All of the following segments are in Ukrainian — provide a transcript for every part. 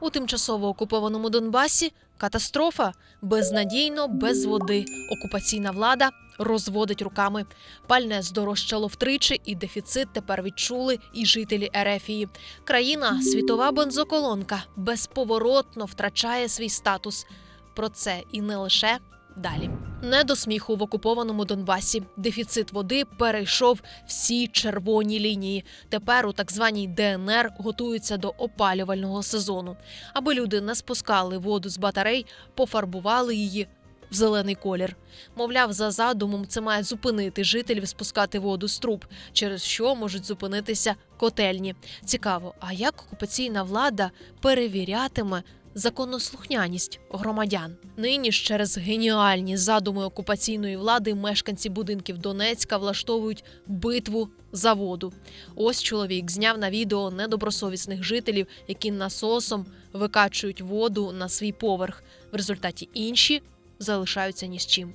У тимчасово окупованому Донбасі катастрофа безнадійно, без води. Окупаційна влада розводить руками. Пальне здорожчало втричі, і дефіцит тепер відчули і жителі Ерефії. Країна світова бензоколонка безповоротно втрачає свій статус. Про це і не лише далі. Не до сміху в окупованому Донбасі. Дефіцит води перейшов всі червоні лінії. Тепер у так званій ДНР готуються до опалювального сезону. Аби люди не спускали воду з батарей, пофарбували її в зелений колір. Мовляв, за задумом це має зупинити жителів спускати воду з труб, через що можуть зупинитися котельні. Цікаво, а як окупаційна влада перевірятиме законослухняність громадян? Нині ж через геніальні задуми окупаційної влади мешканці будинків Донецька влаштовують битву за воду. Ось чоловік зняв на відео недобросовісних жителів, які насосом викачують воду на свій поверх. В результаті інші залишаються ні з чим.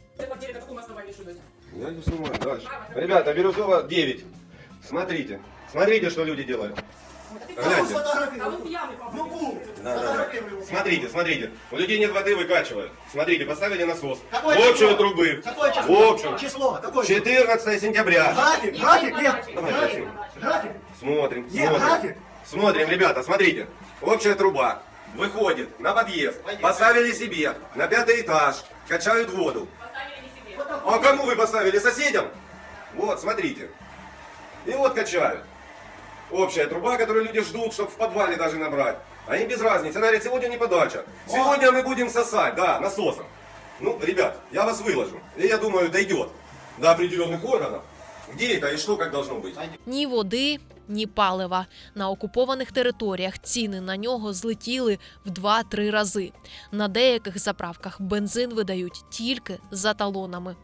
Я не снимаю. Дальше. Ребята, Бирюзова 9. Смотрите. Смотрите, что люди делают. Гляньте. Да, да, да. Смотрите, смотрите. У людей нет воды, выкачивают. Смотрите, поставили насос. Какое В общую число? трубы. Какое В число? общем. Число. Какое? число? 14 сентября. График, график, нет. Давай, график. Смотрим, Нет, смотрим. график. Смотрим, ребята, смотрите. Общая труба. Выходит на подъезд. Поставили себе на пятый этаж. Качают воду. А кому вы поставили? Соседям? Вот, смотрите. И вот качают. Общая труба, которую люди ждут, чтобы в подвале даже набрать. Они без разницы. Она говорит, сегодня не подача. Сегодня мы будем сосать, да, насосом. Ну, ребят, я вас выложу. И я думаю, дойдет до определенных органов. Где это и что, как должно быть. Ні води, ні палива. На окупованих територіях ціни на нього злетіли в 2-3 рази. На деяких заправках бензин видають тільки за талонами.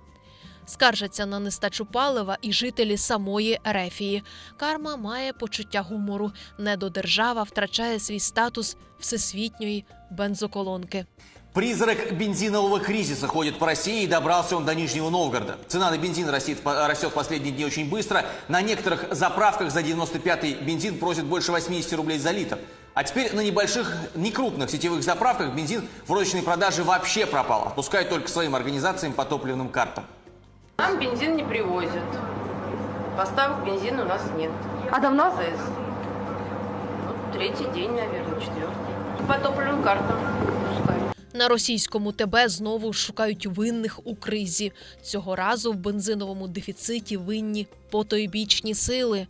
Скаржаться на нестачу палива і жителі самої Ерефії. Карма має почуття гумору. Недодержава втрачає свій статус всесвітньої бензоколонки. Призрак бензинового кризиса ходит по России и добрался он до Нижнего Новгорода. Цена на бензин растет, растет в последние дни очень быстро. На некоторых заправках за 95-й бензин просят больше 80 рублей за литр. А теперь на небольших, некрупных сетевых заправках бензин в розничной продаже вообще пропал. Отпускают только своим организациям по топливным картам. Нам бензин не привозят. Поставок бензина у нас нет. А давно? ЗС. Ну, третий день, наверное, четвертый. По топливным картам. На російському ТБ знову шукають винних у кризі. Цього разу в бензиновому дефіциті винні потойбічні сили.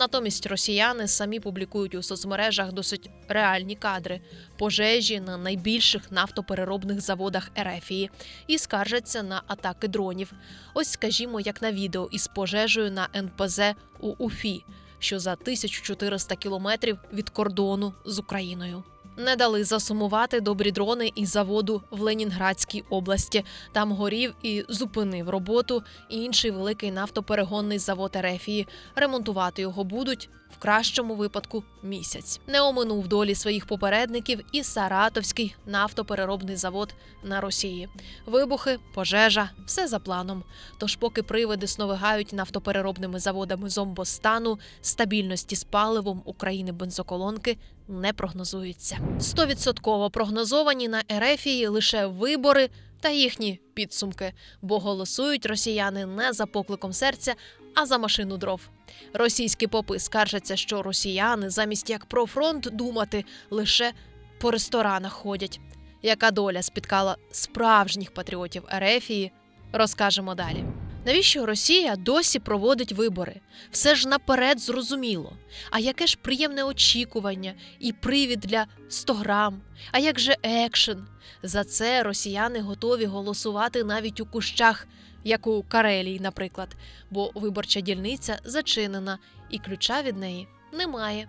Натомість росіяни самі публікують у соцмережах досить реальні кадри пожежі на найбільших нафтопереробних заводах Ерефії і скаржаться на атаки дронів. Ось, скажімо, як на відео із пожежею на НПЗ у Уфі, що за 1400 кілометрів від кордону з Україною. Не дали засумувати добрі дрони із заводу в Ленінградській області. Там горів і зупинив роботу інший великий нафтоперегонний завод Ерефії. Ремонтувати його будуть в кращому випадку місяць. Не оминув долі своїх попередників і Саратовський нафтопереробний завод на Росії. Вибухи, пожежа, все за планом. Тож, поки привиди сновигають нафтопереробними заводами зомбостану, стабільності з паливом України бензоколонки не прогнозується. Стовідсотково прогнозовані на Ерефії лише вибори та їхні підсумки, бо голосують росіяни не за покликом серця, а за машину дров. Російські попи скаржаться, що росіяни замість як про фронт думати лише по ресторанах ходять. Яка доля спіткала справжніх патріотів Ерефії, розкажемо далі. Навіщо Росія досі проводить вибори? Все ж наперед зрозуміло. А яке ж приємне очікування і привід для 100 грам? А як же екшен? За це росіяни готові голосувати навіть у кущах, як у Карелії, наприклад, бо виборча дільниця зачинена і ключа від неї немає.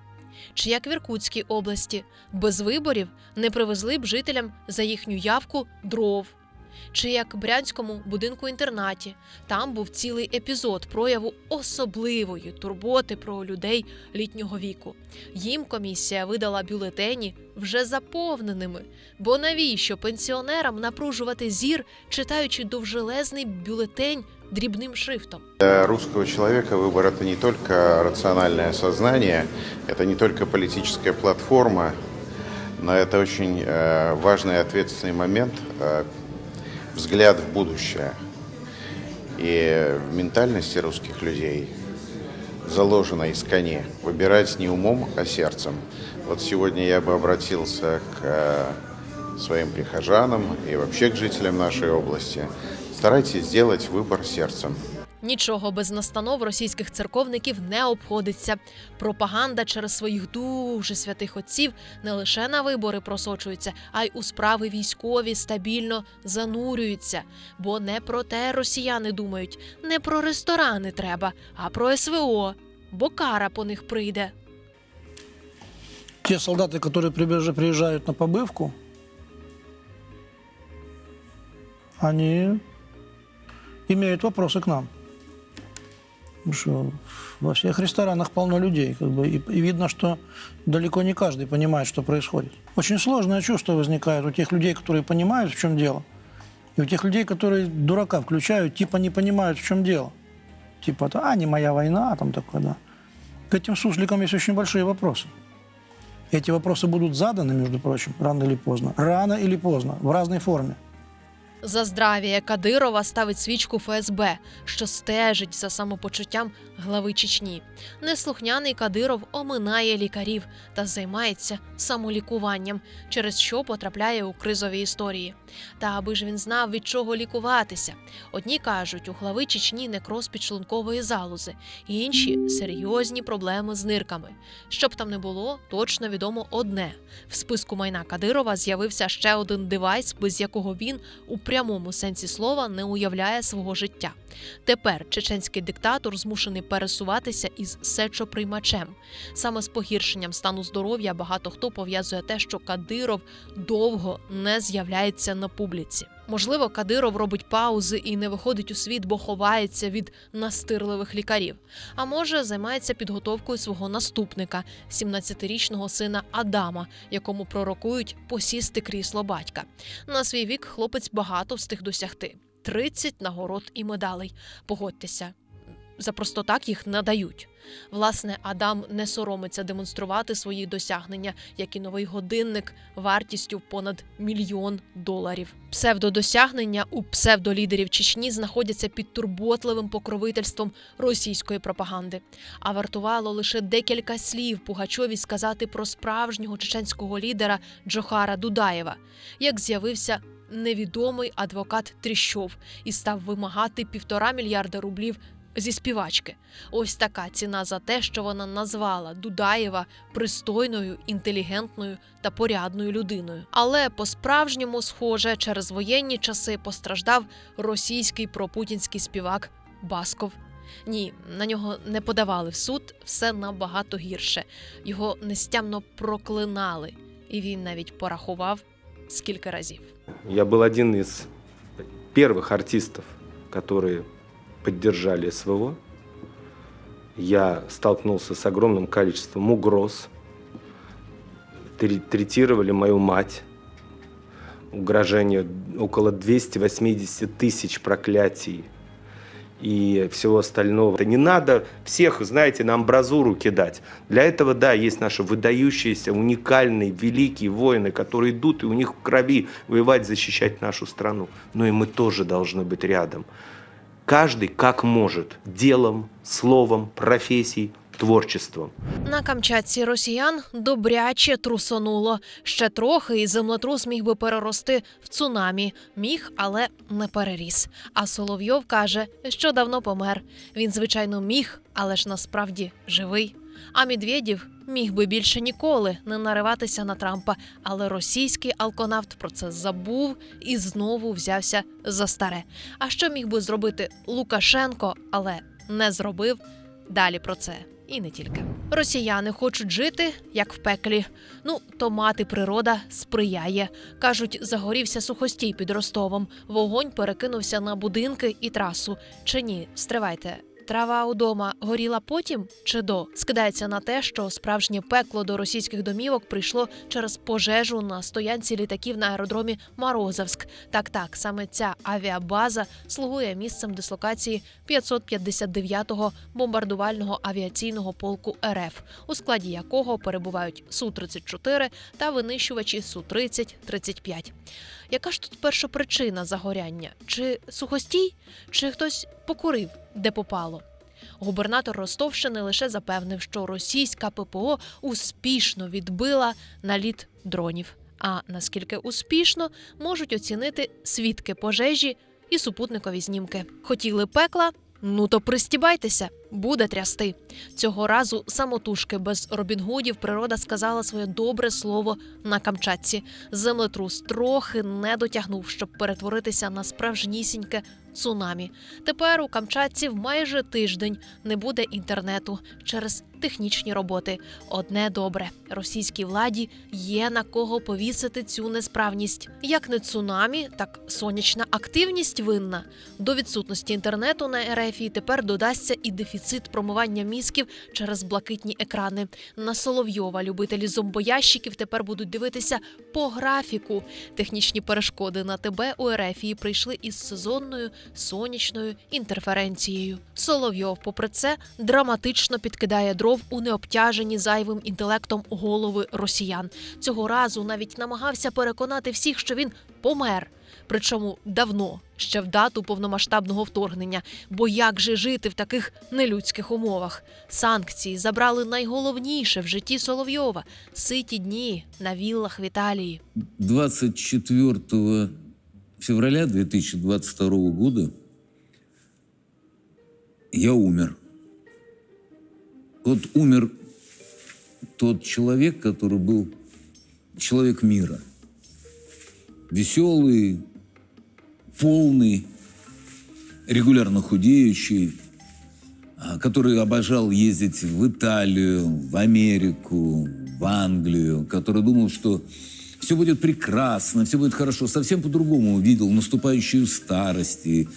Чи як в Іркутській області без виборів не привезли б жителям за їхню явку дров Чи як в Брянському будинку інтернаті там був цілий епізод прояву особливої турботи про людей літнього віку. Їм комісія видала бюлетені вже заповненими. Бо навіщо пенсіонерам напружувати зір, читаючи довжелезний бюлетень дрібним шрифтом? Для русского человека выбор это не только рациональное сознание, это не только политическая платформа, но это очень э, важный и ответственный момент, э, взгляд в будущее. И в ментальности русских людей заложено искренне выбирать не умом, а сердцем. Вот сегодня я бы обратился к э, своим прихожанам и вообще к жителям нашей области. Старайтесь сделать выбор сердцем. Нічого без настанов російських церковників не обходиться. Пропаганда через своїх дуже святих отців не лише на вибори просочується, а й у справи військові стабільно занурюються. Бо не про те росіяни думають, не про ресторани треба, а про СВО. Бо кара по них прийде. те солдаты, которые прибеж- приезжают на побывку, они имеют вопросы к нам. Потому что во всех ресторанах полно людей, как бы, и, и видно, что далеко не каждый понимает, что происходит. Очень сложное чувство возникает у тех людей, которые понимают, в чем дело, и у тех людей, которые дурака включают, типа не понимают, в чем дело. Типа, а, не моя война, там такое, да. К этим сусликам есть очень большие вопросы. Эти вопросы будут заданы, между прочим, рано или поздно. Рано или поздно, в разной форме. За здрав'я Кадирова ставить свічку ФСБ, що стежить за самопочуттям глави Чечні. Неслухняний Кадиров оминає лікарів та займається самолікуванням, через що потрапляє у кризові історії. Та аби ж він знав, від чого лікуватися. Одні кажуть, у глави Чечні некроз підшлункової залози, інші серйозні проблеми з нирками. Щоб там не було, точно відомо одне: в списку майна Кадирова з'явився ще один девайс, без якого він у прямому сенсі слова не уявляє свого життя. Тепер чеченський диктатор змушений пересуватися із сечоприймачем. Саме з погіршенням стану здоров'я багато хто пов'язує те, що Кадиров довго не з'являється на публіці. Можливо, Кадиров робить паузи і не виходить у світ, бо ховається від настирливих лікарів. А може, займається підготовкою свого наступника, 17-річного сина Адама, якому пророкують посісти крісло батька. На свій вік хлопець багато встиг досягти: 30 нагород і медалей. Погодьтеся, за просто так їх надають. Власне, Адам не соромиться демонструвати свої досягнення, як і новий годинник вартістю понад мільйон доларів. Псевдодосягнення у псевдолідерів Чечні знаходяться під турботливим покровительством російської пропаганди. А вартувало лише декілька слів Пугачові сказати про справжнього чеченського лідера Джохара Дудаєва, як з'явився невідомий адвокат Тріщов і став вимагати півтора мільярда рублів зі співачки. Ось така ціна за те, що вона назвала Дудаєва пристойною, інтелігентною та порядною людиною. Але по-справжньому, схоже, через воєнні часи постраждав російський пропутінський співак Басков. Ні, на нього не подавали в суд, все набагато гірше. Його нестямно проклинали, і він навіть порахував скільки разів. Я был один из первых артистов, которые поддержали СВО. Я столкнулся с огромным количеством угроз. Тре- Третировали мою мать. Угрожение около 280 тысяч проклятий и всего остального. Это не надо всех, знаете, на амбразуру кидать. Для этого, да, есть наши выдающиеся, уникальные, великие воины, которые идут, и у них в крови воевать, защищать нашу страну. Но и мы тоже должны быть рядом. Каждый как может. Делом, словом, профессией, творчеством. На Камчатці росіян добряче трусонуло. Ще трохи і землетрус міг би перерости в цунамі. Міг, але не переріс. А Соловйов каже, що давно помер. Він, звичайно, міг, але ж насправді живий. А Медведєв міг би більше ніколи не нариватися на Трампа, але російський алконавт про це забув і знову взявся за старе. А що міг би зробити Лукашенко, але не зробив? Далі про це і не тільки. Росіяни хочуть жити як в пеклі. Ну, то мати природа сприяє. Кажуть, загорівся сухостій під Ростовом. Вогонь перекинувся на будинки і трасу. Чи ні, стривайте. Трава удома горіла потім чи до скидається на те, що справжнє пекло до російських домівок прийшло через пожежу на стоянці літаків на аеродромі Морозовськ. Так, так, саме ця авіабаза слугує місцем дислокації 559-го бомбардувального авіаційного полку РФ, у складі якого перебувають су 34 та винищувачі су 30 35 Яка ж тут перша причина загоряння? Чи сухостій, чи хтось покурив, де попало? Губернатор Ростовщини лише запевнив, що російська ППО успішно відбила наліт дронів. А наскільки успішно можуть оцінити свідки пожежі і супутникові знімки. Хотіли пекла? Ну то пристібайтеся, буде трясти. Цього разу самотужки без Робінгудів природа сказала своє добре слово на Камчатці. Землетрус трохи не дотягнув, щоб перетворитися на справжнісіньке цунамі. Тепер у Камчатців майже тиждень не буде інтернету через технічні роботи. Одне добре, російській владі є на кого повісити цю несправність. Як не цунамі, так сонячна активність винна. До відсутності інтернету на РФ тепер додасться і дефіцит промивання мізків через блакитні екрани. На Соловйова любителі зомбоящиків тепер будуть дивитися по графіку. Технічні перешкоди на ТБ у РФ прийшли із сезонною сонячною інтерференцією. Соловйов, попри це, драматично підкидає дров у необтяжені зайвим інтелектом голови росіян. Цього разу навіть намагався переконати всіх, що він помер. Причому давно, ще в дату повномасштабного вторгнення. Бо як же жити в таких нелюдських умовах? Санкції забрали найголовніше в житті Соловйова ситі дні на віллах в Італії. 24 февраля 2022 года я умер. Вот умер тот человек, который был человек мира. Веселый, полный, регулярно худеющий, а, который обожал ездить в Италию, в Америку, в Англию, который думал, что все будет прекрасно, все будет хорошо. Совсем по-другому видел наступающую старость и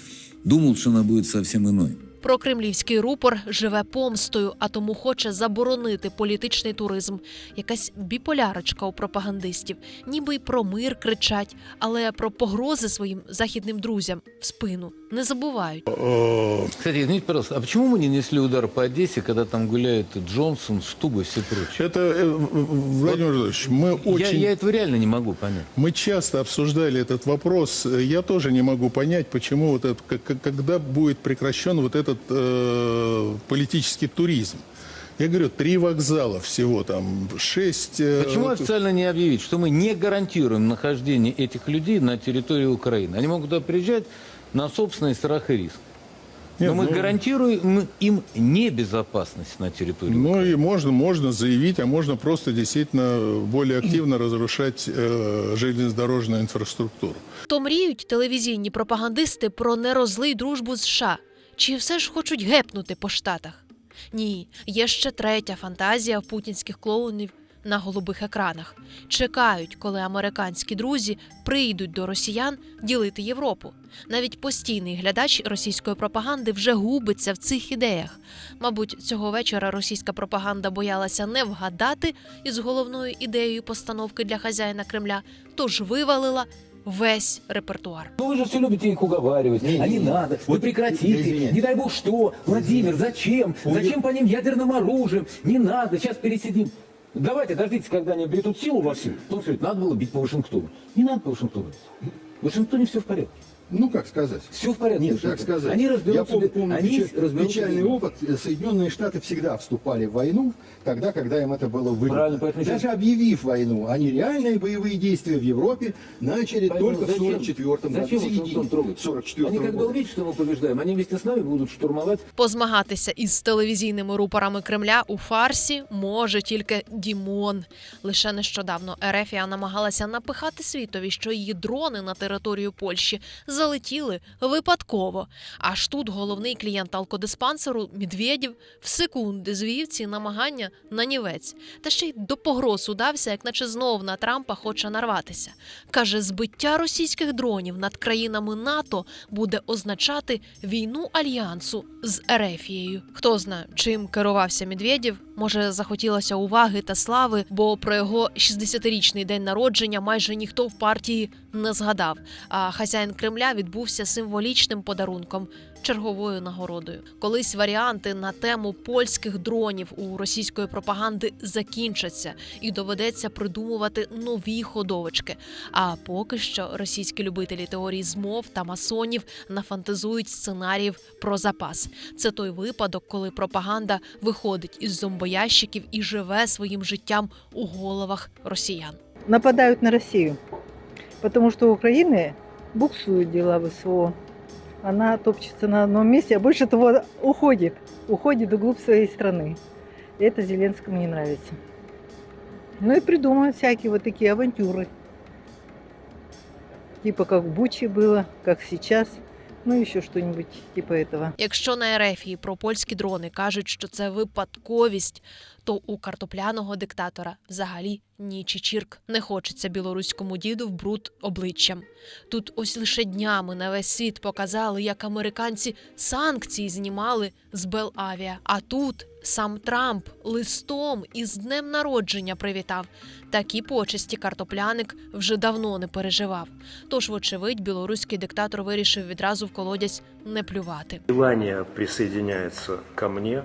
думал, что она будет совсем иной. Прокремлівський рупор живе помстою, а тому хоче заборонити політичний туризм. Якась біполярочка у пропагандистів, ніби й про мир кричать, але про погрози своїм західним друзям в спину не забувають. Кстати, извините, пожалуйста, а почему мы не несли удар по Одессе, когда там гуляют Джонсон, Стуба и все прочие? Это, э, Владимир Владимирович, мы Я, очень... я этого реально не могу понять. Мы часто обсуждали этот вопрос. Я тоже не могу понять, почему вот это, к- к- когда будет прекращен вот этот э, политический туризм. Я говорю, три вокзала всего, там, шесть... э, Почему вот- официально не объявить, что мы не гарантируем нахождение этих людей на территории Украины? Они могут туда приезжать на собственный страх и риск. Но Нет, мы ну- гарантируем им небезопасность на территории Ну Украины. и можно, можно заявить, а можно просто действительно более активно разрушать э, железнодорожную инфраструктуру. То мріють телевізійні пропагандисти про нерозлий дружбу з США. Чи все ж хочуть гепнути по штатах? Ні, є ще третя фантазія в путінських клоунів на голубих екранах. Чекають, коли американські друзі прийдуть до росіян ділити Європу. Навіть постійний глядач російської пропаганди вже губиться в цих ідеях. Мабуть, цього вечора російська пропаганда боялася не вгадати із головною ідеєю постановки для хазяїна Кремля, тож вивалила весь репертуар. Ну вы же все любите их уговаривать. а не надо. Вы прекратите. Не дай бог что. Владимир, зачем? Зачем по ним ядерным оружием? Не надо. Сейчас пересидим. Давайте, дождитесь, когда они обретут силу во всю. Потом скажут, надо было бить по Вашингтону. Не надо по Вашингтону. В Вашингтоне все в порядке Ну, как сказать? Все в порядке. Нет, как сказать? Они Я разберутся. помню, помню они печаль- разберутся. печальный опыт. Соединенные Штаты всегда вступали в войну тогда, когда им это было выгодно. Правильно, поэтому Даже сейчас- объявив войну, они реальные боевые действия в Европе начали Поэтому только в зачем- 44 году. Зачем в середине Вашингтон трогать? 44 Они когда года. увидят, что мы побеждаем, они вместе с нами будут штурмовать Позмагатися із телевізійними рупорами Кремля у фарсі може тільки Дімон. Лише нещодавно Ерефія намагалася напихати світові, що її дрони на територію Польщі залетіли випадково. Аж тут головний клієнт алкодиспансеру Медведєв в секунди звів ці намагання на нівець. Та ще й до погроз удався, як наче знов на Трампа хоче нарватися. Каже, збиття російських дронів над країнами НАТО буде означати війну альянсу з Ерефією. Хто знає, чим керувався Медведєв, може захотілося уваги та слави, бо про його 60-річний день народження майже ніхто в партії не згадав. А хазяїн Кремля відбувся символічним подарунком. Черговою нагородою. Колись варіанти на тему польських дронів у російської пропаганди закінчаться і доведеться придумувати нові ходовочки. А поки що російські любителі теорії змов та масонів нафантазують сценаріїв про запас. Це той випадок, коли пропаганда виходить із зомбоящиків і живе своїм життям у головах росіян. нападают на Россию, потому что у Буксуют дела в СВО. Она топчется на одном месте, а больше того уходит, уходит вглубь своей страны. Это Зеленскому не нравится. Ну и придумывают всякие вот такие авантюры. Типа как в Буче было, как сейчас, ну і ще щось типу цього. Якщо на Ерефії про польські дрони кажуть, що це випадковість, то у картопляного диктатора взагалі ні чірк. Не хочеться білоруському діду в бруд обличчям. Тут ось лише днями на весь світ показали, як американці санкції знімали з Белавіа. А тут сам Трамп листом із днем народження привітав. Такі почесті картопляник вже давно не переживав. Тож, вочевидь, білоруський диктатор вирішив відразу в колодязь не плювати. Желание присоединяется ко мне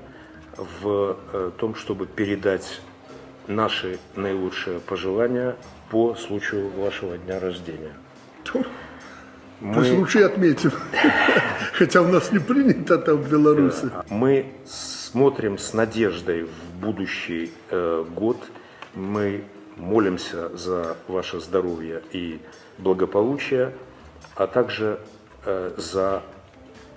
в э, том, чтобы передать наши наилучшие пожелания по случаю вашего дня рождения. По случаю отметим. Хотя у нас не принято там в Беларуси. Мы смотрим с надеждой в будущий э, год. Мы молимся за ваше здоровье и благополучие, а также э, за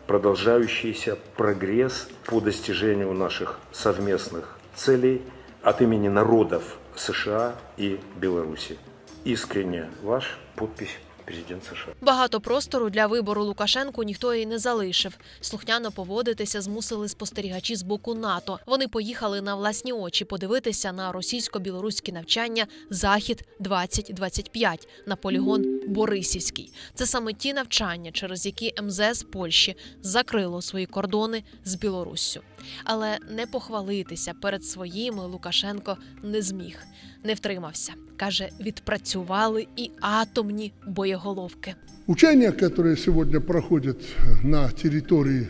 продолжающийся прогресс по достижению наших совместных целей от имени народов США и Беларуси. Искренне ваш подпись президент США. Багато простору для вибору Лукашенку ніхто і не залишив. Слухняно поводитися змусили спостерігачі з боку НАТО. Вони поїхали на власні очі подивитися на російсько-білоруські навчання Захід 2025 на полігон Борисівський. Це саме ті навчання, через які МЗС Польщі закрило свої кордони з Білоруссю. Але не похвалитися перед своїми Лукашенко не зміг, не втримався. каже, відпрацювали і атомні боєголовки. Учения, которые сегодня проходят на территории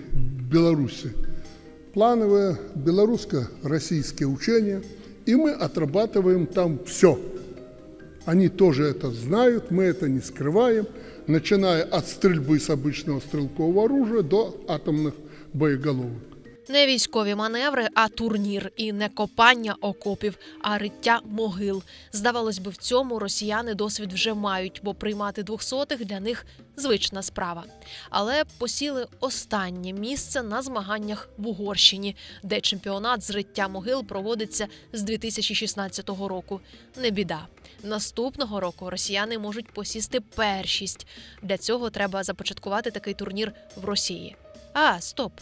Беларуси, плановые белорусско-российские учения, и мы отрабатываем там все. Они тоже это знают, мы это не скрываем, начиная от стрельбы с обычного стрелкового оружия до атомных боеголовок. Не військові маневри, а турнір і не копання окопів, а риття могил. Здавалось би, в цьому росіяни досвід вже мають, бо приймати двохсотих для них звична справа. Але посіли останнє місце на змаганнях в Угорщині, де чемпіонат з риття могил проводиться з 2016 року. Не біда. Наступного року росіяни можуть посісти першість. Для цього треба започаткувати такий турнір в Росії. А, стоп!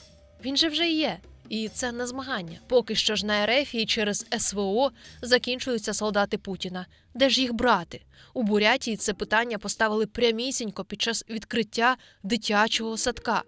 Він же вже є. І це не змагання. Поки що ж на РФ і через СВО закінчуються солдати Путіна. Де ж їх брати? У Бурятії це питання поставили прямісінько під час відкриття дитячого садка.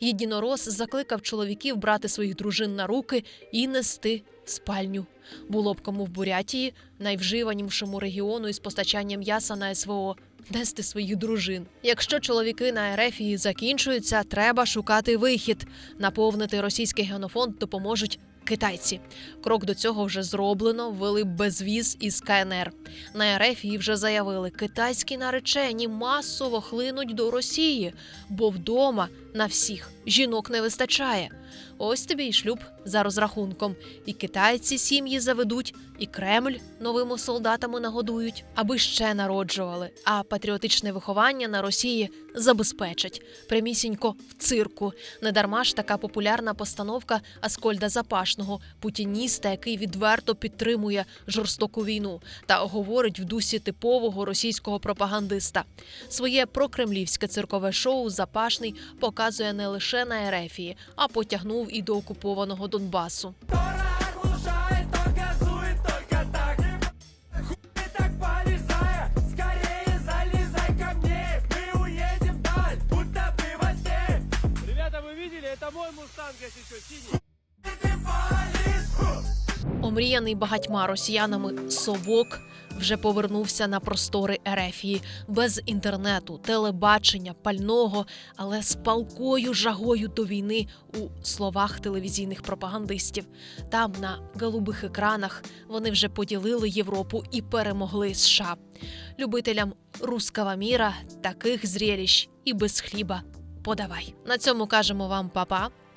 Єдинорос закликав чоловіків брати своїх дружин на руки і нести спальню. Було б кому в Бурятії, найвживанішому регіону із постачанням м'яса на СВО, нести своїх дружин. Якщо чоловіки на Ерефії закінчуються, треба шукати вихід. Наповнити російський генофонд допоможуть. Китайці крок до цього вже зроблено. Ввели безвіз із КНР. На Ерефії вже заявили, китайські наречені масово хлинуть до Росії, бо вдома на всіх. Жінок не вистачає. Ось тобі й шлюб за розрахунком. І китайці сім'ї заведуть, і Кремль новими солдатами нагодують, аби ще народжували. А патріотичне виховання на Росії забезпечать прямісінько в цирку. Недарма ж така популярна постановка Аскольда Запашного, путініста, який відверто підтримує жорстоку війну та говорить в дусі типового російського пропагандиста. Своє прокремлівське циркове шоу Запашний показує не лише на Ерефії, а потягнув і до окупованого Донбасу. Омріяний багатьма росіянами совок вже повернувся на простори Ерефії без інтернету, телебачення, пального, але з палкою жагою до війни у словах телевізійних пропагандистів. Там, на голубих екранах, вони вже поділили Європу і перемогли США. Любителям руского міра таких зрелищ і без хліба подавай. На цьому кажемо вам па-па.